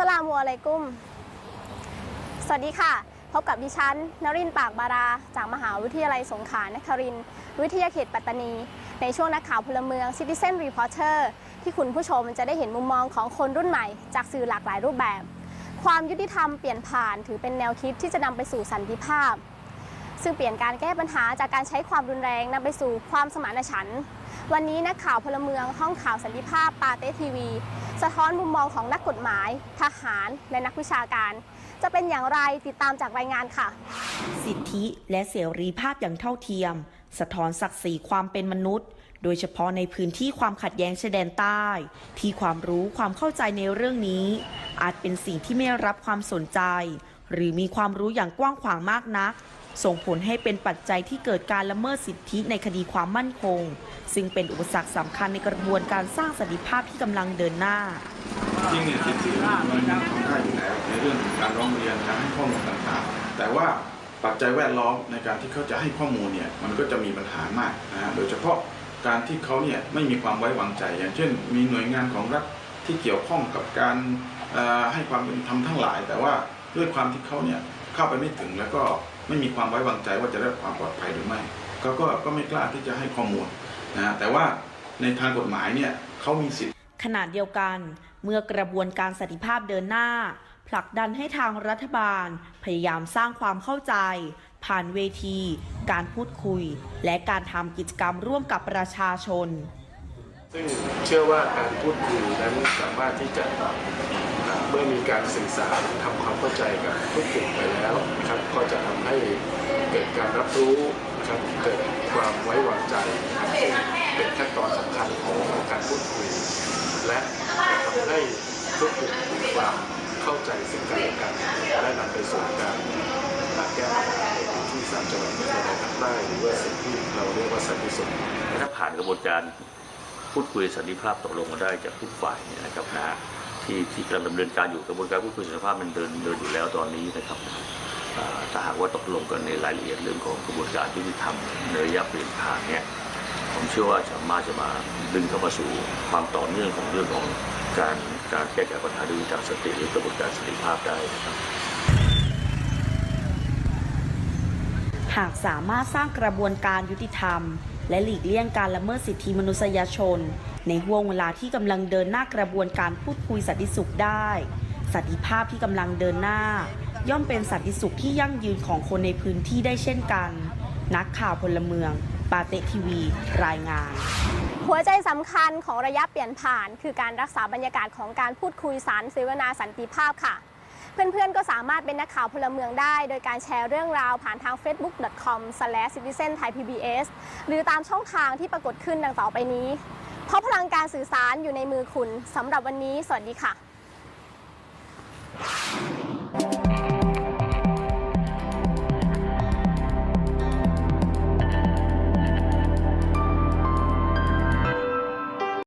อะลัยกุมสวัสดีค่ะ พบกับดิฉันนรินทร์ปากบารา จากมหาวิทยาลัยสงขลานครินทร์วิทยาเขตปัตตานี ในช่วงนักข่าวพลเมือง Citizen Reporter ที่คุณผู้ชมจะได้เห็นมุมมองของคนรุ่นใหม่ จากสื่อหลากหลายรูปแบบ ความยุติธรรมเปลี่ยนผ่านถือเป็นแนวคิดที่จะนำไปสู่สันติภาพ ซึ่งเปลี่ยนการแก้ปัญหาจากการใช้ความรุนแรงนำไปสู่ความสมานฉันท์วันนี้นักข่าวพลเมืองห้องข่าวสันติภาพปาเต้ทีวี สะท้อนมุมมองของนักกฎหมาย ทหาร และนักวิชาการ จะเป็นอย่างไรติดตามจากรายงานค่ะ สิทธิและเสรีภาพอย่างเท่าเทียม สะท้อนศักดิ์ศรีความเป็นมนุษย์ โดยเฉพาะในพื้นที่ความขัดแย้งชายแดนใต้ ที่ความรู้ความเข้าใจในเรื่องนี้ อาจเป็นสิ่งที่ไม่รับความสนใจ หรือมีความรู้อย่างกว้างขวางมากนัก ส่งผลให้เป็นปัจจัยที่เกิดการละเมิดสิทธิในคดีความมั่นคง ซึ่งเป็นอุปสรรคสำคัญในกระบวนการสร้างสันติภาพที่กำลังเดินหน้าจริงเนี่ยสิทธิมันทำได้อยู่แล้วในเรื่องของการร้องเรียนการให้ข้อมูลต่างๆ แต่ว่าปัจจัยแวดล้อมในการที่เขาจะให้ข้อมูลเนี่ยมันก็จะมีปัญหามากนะฮะโดยเฉพาะการที่เขาเนี่ยไม่มีความไว้วางใจ อย่างเช่น มีหน่วยงานของรัฐที่เกี่ยวข้องกับการให้ความเป็นธรรมทั้งหลาย แต่ว่า ด้วยความที่เขาเนี่ยเข้าไปไม่ถึงแล้วก็ไม่มีความไว้วางใจว่าจะได้รับความปลอดภัยหรือไม่เขาก็ก็ไม่กล้าที่จะให้ข้อมูลนะฮะแต่ว่าในทางกฎหมายเนี่ยเขามีสิทธิขณะเดียวกัน เมื่อกระบวนการสันติภาพเดินหน้า ผลักดันให้ทางรัฐบาล พยายามสร้างความเข้าใจ ผ่านเวที การพูดคุย และการทำกิจกรรมร่วมกับประชาชน ซึ่งเชื่อว่าการพูดคุยนั้นสามารถที่จะอ่า เมื่อมีการสื่อสารทำความเข้าใจกับทุกกลุ่มไปแล้วนะครับก็จะทำให้เกิดการรับรู้นะครับเกิดความไว้วางใจซึ่งเป็นขั้นตอนสำคัญของการพูดคุย และทำให้ทุกกลุ่มมีความเข้าใจซึ่งกันและกันและนำไปสู่การแก้ปัญหาที่สามจังหวัดชายแดนภาคใต้หรือว่าสิ่งที่เราเรียกว่าสันติสุขถ้าผ่านกระบวนการพูดคุยสันติภาพตกลงกันได้จากทุกฝ่ายเนี่ยนะครับนะ ที่ที่กำลังดำเนินการอยู่กระบวนการพูดคุยสภาพมันเดินเดินอยู่แล้วตอนนี้นะครับถ้าหากว่าตกลงกันในรายละเอียดเรื่องของกระบวนการยุติธรรมในระยะเปลี่ยนผ่านเนี่ยผมเชื่อว่าสามารถจะมาดึงเข้ามาสู่ความต่อเนื่องของเรื่องของการการแก้ไขปัญหาด้วยทางสติหรือกระบวนการสติภาพได้นะครับหากสามารถสร้างกระบวนการยุติธรรม และหลีกเลี่ยงการละเมิดสิทธิมนุษยชน ในห่วงเวลาที่กำลังเดินหน้ากระบวนการพูดคุยสันติสุขได้ สันติภาพที่กำลังเดินหน้า ย่อมเป็นสันติสุขที่ยั่งยืนของคนในพื้นที่ได้เช่นกัน นักข่าวพลเมือง ปาเตทีวี รายงานหัวใจสำคัญของระยะเปลี่ยนผ่าน คือการรักษาบรรยากาศของการพูดคุยสารเสวนาสันติภาพค่ะ เพื่อนๆ ก็สามารถเป็นนักข่าวพลเมืองได้ โดยการแชร์เรื่องราวผ่านทาง facebook.com/citizen-thai-pbs หรือตามช่องทางที่ปรากฏขึ้นดังต่อไปนี้ เพราะพลังการสื่อสารอยู่ในมือคุณสำหรับวันนี้ สวัสดีค่ะ